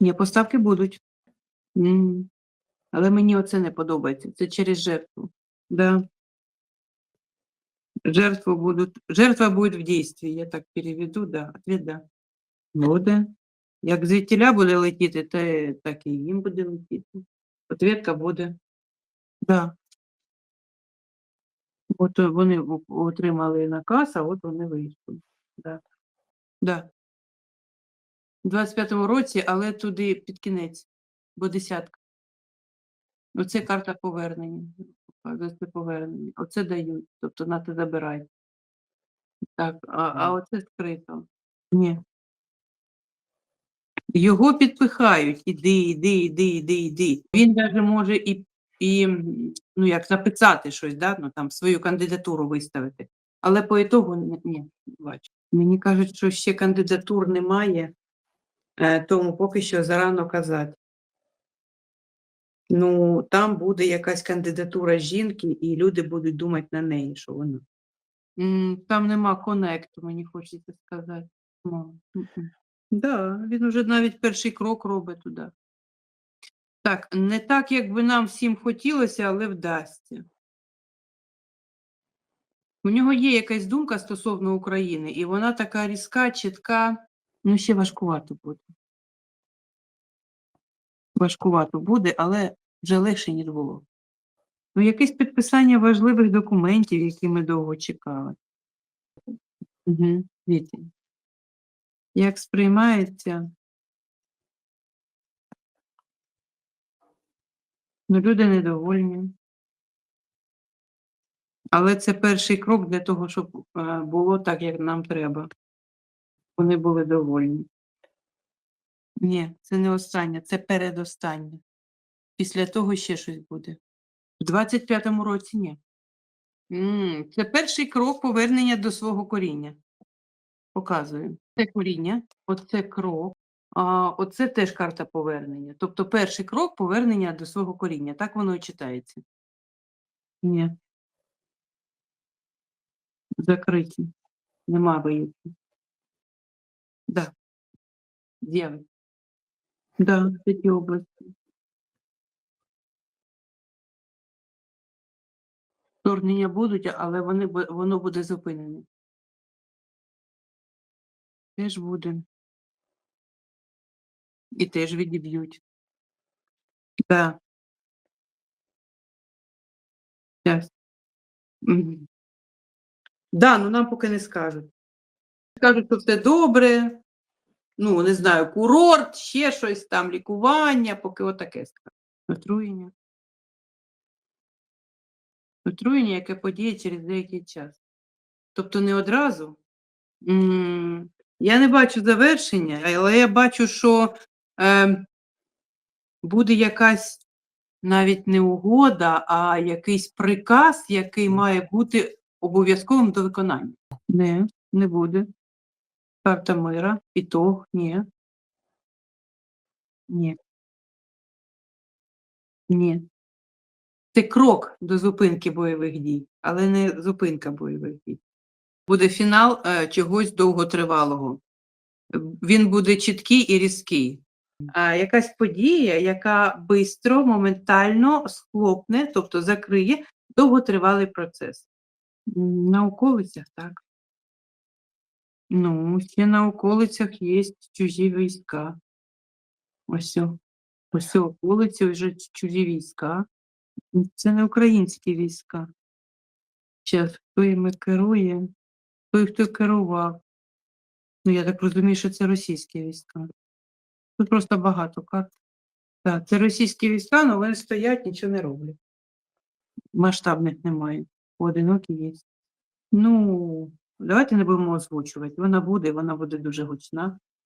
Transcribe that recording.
Ні, поставки будуть. М. Але мені оце не подобається. Це через жертву. Да. Жертву будуть, жертва буде в дійстві, я так переведу, да. Ответ, да. Буде. Як звідтіля буде летіти, те, так і їм буде летіти. Ответка буде. Да. От вони отримали наказ, а от вони вийшли. Да. Да. У 25-му році, але туди під кінець, бо десятка. Оце карта повернення. Це повернення. Оце дають, тобто нате забирай. Так, а, а оце скрито. Ні. Його підпихають. Іди, іди, іди, іди, іди. Він навіть може і, і ну, як написати щось, да? ну, там, свою кандидатуру виставити. Але по ітогу ні, бачу. Мені кажуть, що ще кандидатур немає, тому поки що зарано казати. Ну, там буде якась кандидатура жінки, і люди будуть думати на неї, що вона. Там нема конекту, мені хочеться сказати. Да, він уже навіть перший крок робить туди. Так, не так, як би нам всім хотілося, але вдасться. У нього є якась думка стосовно України, і вона така різка, чітка, ну ще важкувато буде. Важкувато буде, але вже легше, ніж було. Ну, якесь підписання важливих документів, які ми довго чекали. Угу. Вітя. Як сприймається? Ну, люди недовольні. Але це перший крок для того, щоб е, було так, як нам треба. Вони були довольні. Ні, це не останнє, це передостаннє. Після того ще щось буде. В 25-му році ні. Це перший крок повернення до свого коріння. Показую. Це коріння, оце крок, а оце теж карта повернення. Тобто перший крок повернення до свого коріння. Так воно і читається. Ні. Закриті. Нема боїться. Да. З'яви. Да, в цій області. Вторгнення будуть, але вони, воно буде зупинене. Теж буде. І теж відіб'ють. Да. Щас. Мгм. Да, ну нам поки не скажуть. Скажуть, що все добре. Ну, не знаю, курорт, ще щось там, лікування, поки отаке. Отруєння. Отруєння, яке подіє через деякий час. Тобто не одразу. Я не бачу завершення, але я бачу, що е, буде якась навіть не угода, а якийсь приказ, який має бути обов'язковим до виконання. Не, не буде. Карта мира, ітог, ні. Ні. Ні. Це крок до зупинки бойових дій, але не зупинка бойових дій. Буде фінал е, чогось довготривалого. Він буде чіткий і різкий. А якась подія, яка бистро, моментально схлопне, тобто закриє довготривалий процес. На околицях так. Ну, ще на околицях є чужі війська. Ось. Ось околиці вже чужі війська. Це не українські війська. Зараз хто іми керує, той, хто керував. Ну, я так розумію, що це російські війська. Тут просто багато карт. Так, це російські війська, але вони стоять, нічого не роблять. Масштабних немає. Поодинокі є. Ну, давайте не будемо озвучувати. Вона буде, вона буде дуже гучна.